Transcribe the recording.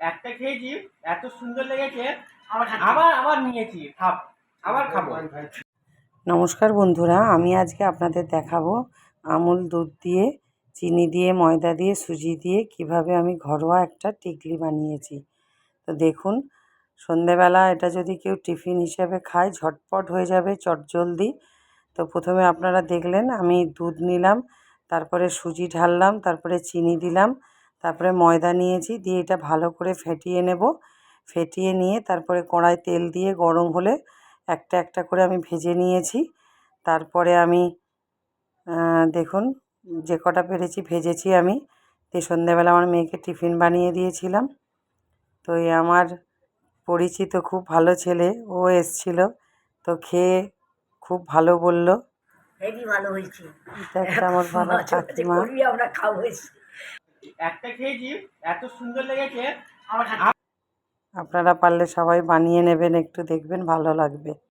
একটা খেয়েছি এত সুন্দর লেগেছে আবার আবার আবার নিয়েছি খাব আবার খাব। নমস্কার বন্ধুরা আমি আজকে আপনাদের দেখাবো আমুল দুধ দিয়ে চিনি দিয়ে ময়দা দিয়ে সুজি দিয়ে কীভাবে আমি ঘরোয়া একটা টিকলি বানিয়েছি। তো দেখুন সন্ধেবেলা এটা যদি কেউ টিফিন হিসেবে খায় ঝটপট হয়ে যাবে চটজলদি। তো প্রথমে আপনারা দেখলেন আমি দুধ নিলাম তারপরে সুজি ঢাললাম তারপরে চিনি দিলাম তারপরে ময়দা নিয়েছি দিয়ে এটা ভালো করে ফেটিয়ে নেব। ফেটিয়ে নিয়ে তারপরে কড়াই তেল দিয়ে গরম হলে একটা একটা করে আমি ভেজে নিয়েছি। তারপরে আমি দেখুন যে কটা পেরেছি ভেজেছি আমি। দিয়ে সন্ধ্যেবেলা আমার মেয়েকে টিফিন বানিয়ে দিয়েছিলাম। তো এই আমার পরিচিত খুব ভালো ছেলে ও এসছিল। তো খেয়ে খুব ভালো বলল। হেভি ভালো হয়েছে। এটা আমার কাকিমা। আমরা। একটা খেয়েছি এত সুন্দর লেগেছে আপনারা পারলে সবাই বানিয়ে নেবেন একটু দেখবেন ভালো লাগবে।